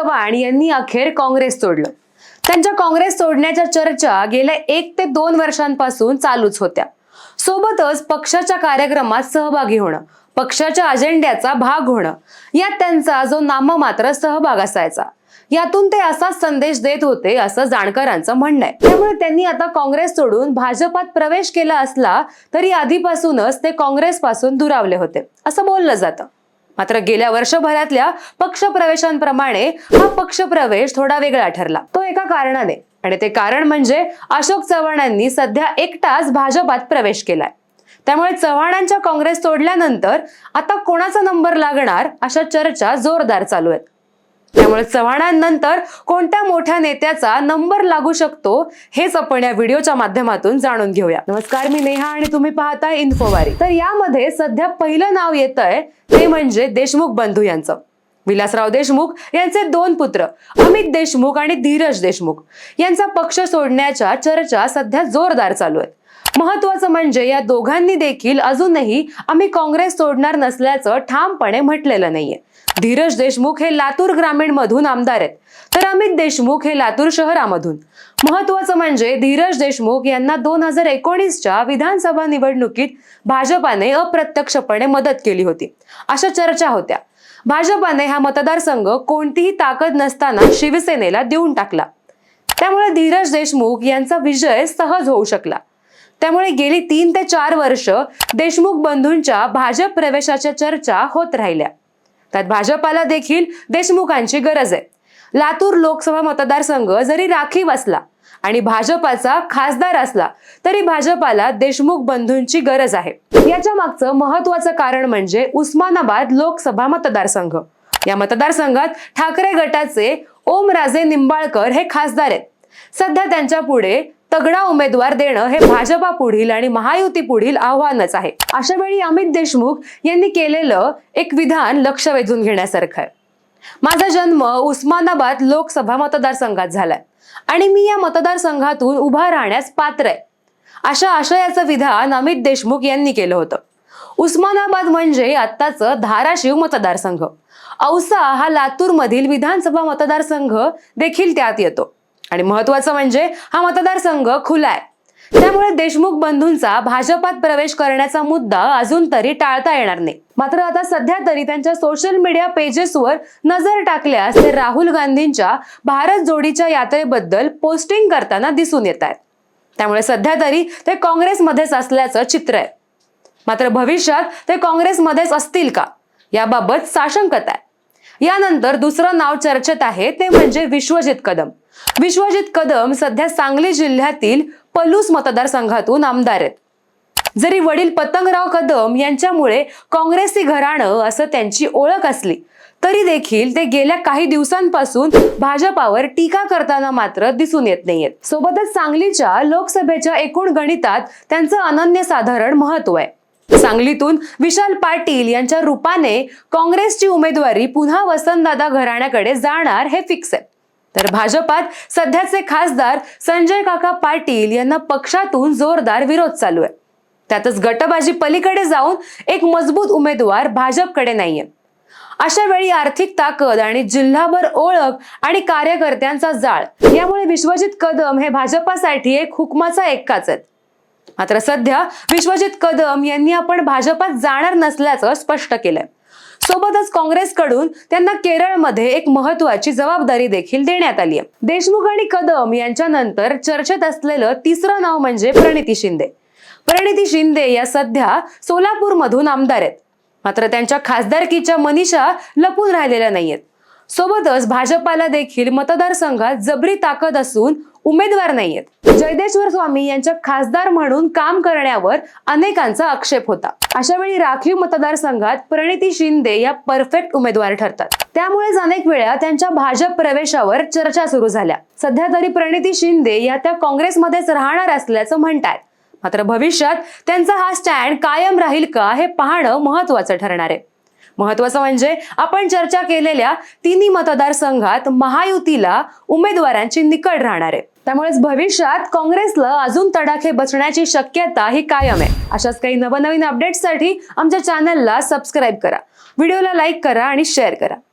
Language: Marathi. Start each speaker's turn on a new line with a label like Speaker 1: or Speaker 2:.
Speaker 1: चव्हाण यांनी अखेर काँग्रेस सोडलं त्यांच्या काँग्रेस सोडण्याच्या चर्चा गेल्या एक ते दोन वर्षांपासून चालूच होत्या. सोबतच पक्षाच्या कार्यक्रमात सहभागी होणं पक्षाच्या अजेंड्याचा भाग होणं यात त्यांचा जो नाममात्र सहभाग असायचा. यातून ते असाच संदेश देत होते असं जाणकारांचं म्हणणं आहे. त्यामुळे त्यांनी आता काँग्रेस सोडून भाजपात प्रवेश केला असला तरी आधीपासूनच ते काँग्रेस पासून दुरावले होते. असं बोललं जातं. मात्र गेल्या वर्षभरातल्या पक्षप्रवेशांप्रमाणे हा पक्षप्रवेश थोडा वेगळा ठरला. तो एका कारणाने. आणि ते कारण म्हणजे अशोक चव्हाणांनी सध्या एकटाच भाजपात प्रवेश केलाय. त्यामुळे चव्हाणांच्या काँग्रेस सोडल्यानंतर आता कोणाचा नंबर लागणार अशा चर्चा जोरदार चालू आहेत. त्यामुळे चव्हाणांनंतर कोणत्या मोठ्या नेत्याचा नंबर लागू शकतो हेच आपण या व्हिडिओच्या माध्यमातून जाणून घेऊया. नमस्कार मी नेहा आणि तुम्ही पाहताय इन्फोवारी तर यामध्ये सध्या पहिलं नाव येत आहे ते म्हणजे देशमुख बंधू यांचं. विलासराव देशमुख यांचे दोन पुत्र अमित देशमुख आणि धीरज देशमुख. यांचा पक्ष सोडण्याच्या चर्चा सध्या जोरदार चालू आहेत. महत्वाचं म्हणजे या दोघांनी देखील अजूनही आम्ही काँग्रेस सोडणार नसल्याचं ठामपणे म्हटलेलं नाहीये. धीरज देशमुख हे लातूर ग्रामीण मधून आमदार आहेत. तर अमित देशमुख हे लातूर शहरामधून. महत्वाचं म्हणजे धीरज देशमुख यांना दोन हजार एकोणीसच्या विधानसभा निवडणुकीत भाजपाने अप्रत्यक्षपणे मदत केली होती. अशा चर्चा होत्या. भाजपाने हा मतदारसंघ कोणतीही ताकद नसताना शिवसेनेला देऊन टाकला. त्यामुळे धीरज देशमुख यांचा विजय सहज होऊ शकला. त्यामुळे गेली तीन ते चार वर्ष देशमुख बंधूंच्या भाजप प्रवेशाच्या चर्चा होत राहिल्या. त्यात भाजपाला देखील देशमुखांची गरज आहे. लातूर लोकसभा मतदारसंघ जरी राखीव असला आणि भाजपाचा खासदार असला तरी भाजपाला देशमुख बंधूंची गरज आहे. याच्या मागचं महत्वाचं कारण म्हणजे उस्मानाबाद लोकसभा मतदारसंघ. या मतदारसंघात ठाकरे गटाचे ओमराजे निंबाळकर हे खासदार आहेत. सध्या त्यांच्या पुढे तगडा उमेदवार देणं हे भाजपा पुढील आणि महायुती पुढील आव्हानच आहे. अशा वेळी अमित देशमुख यांनी केलेलं एक विधान लक्ष वेधून घेण्यासारखं आहे. माझा जन्म उस्मानाबाद लोकसभा मतदारसंघात झालाय आणि मी या मतदारसंघातून उभा राहण्यास पात्र आहे. अशा आशयाचं विधान अमित देशमुख यांनी केलं होतं. उस्मानाबाद म्हणजे आत्ताचं धाराशिव मतदारसंघ. औसा हा लातूरमधील विधानसभा मतदारसंघ देखील त्यात येतो. आणि महत्वाचं म्हणजे हा मतदारसंघ खुला आहे त्यामुळे देशमुख बंधूंचा भाजपात प्रवेश करण्याचा मुद्दा अजून तरी टाळता येणार नाही. मात्र आता सध्या तरी त्यांच्या सोशल मीडिया पेजेसवर नजर टाकल्यास ते राहुल गांधींच्या भारत जोडीच्या यात्रेबद्दल पोस्टिंग करताना दिसून येत आहेत. त्यामुळे सध्या तरी ते काँग्रेसमध्येच असल्याचं चित्र आहे. मात्र भविष्यात ते काँग्रेसमध्येच असतील का? याबाबत साशंकता आहे. यानंतर दुसरं नाव चर्चेत आहे ते म्हणजे विश्वजित कदम. विश्वजित कदम सध्या सांगली जिल्ह्यातील पलूस मतदारसंघातून आमदार आहेत. जरी वडील पतंगराव कदम यांच्यामुळे काँग्रेसी घराणं असं त्यांची ओळख असली तरी देखील ते गेल्या काही दिवसांपासून भाजपावर टीका करताना मात्र दिसून येत नाहीयेत. सोबतच सांगलीच्या लोकसभेच्या एकूण गणितात त्यांचं अनन्यसाधारण महत्त्व आहे. सांगलीतून विशाल पाटील यांच्या रूपाने काँग्रेसची उमेदवारी पुन्हा वसंतदादा घराण्याकडे जाणार हे फिक्स आहे. तर भाजपात सध्याचे खासदार संजय काका पाटील यांना पक्षातून जोरदार विरोध चालू आहे. त्यातच गटबाजी पलीकडे जाऊन एक मजबूत उमेदवार भाजपकडे नाहीये. अशा वेळी आर्थिक ताकद आणि जिल्हाभर ओळख आणि कार्यकर्त्यांचा जाळ यामुळे विश्वजित कदम हे भाजपासाठी एक हुकमाचा एक्काच आहेत. मात्र सध्या विश्वजित कदम यांनी आपण भाजपात जाणार नसल्याचं स्पष्ट केलंय. सोबतच काँग्रेसकडून त्यांना केरळमध्ये एक महत्वाची जबाबदारी देखील देण्यात आली आहे. देशमुख आणि कदम यांच्यानंतर चर्चेत असलेलं तिसरं नाव म्हणजे प्रणिती शिंदे. प्रणिती शिंदे या सध्या सोलापूरमधून आमदार आहेत. मात्र त्यांच्या खासदारकीच्या मनीषा लपून राहिलेल्या नाहीयेत. सोबतच भाजपाला देखील मतदारसंघात जबरी ताकद असून उमेदवार नाहीयेत. जयदेश्वर स्वामी यांच्या खासदार म्हणून काम करण्यावर अनेकांचा आक्षेप होता. अशा वेळी राखीव मतदारसंघात प्रणिती शिंदे या परफेक्ट उमेदवार ठरतात. त्यामुळेच अनेक वेळा त्यांच्या भाजप प्रवेशावर चर्चा सुरू झाल्या. सध्या तरी प्रणिती शिंदे या त्या काँग्रेसमध्येच राहणार असल्याचं म्हणतात मात्र भविष्यात त्यांचा हा स्टँड कायम राहील का हे पाहणं महत्वाचं ठरणार आहे. महत्वाचं म्हणजे आपण चर्चा केलेल्या तिन्ही मतदारसंघात महायुतीला उमेदवारांची निकड राहणार आहे. त्यामुळेच भविष्यात काँग्रेसला अजून तडाखे बसण्याची शक्यता ही कायम आहे. अशाच काही नवनवीन अपडेट्ससाठी आमच्या चॅनलला सबस्क्राईब करा. व्हिडिओला लाईक करा आणि शेअर करा.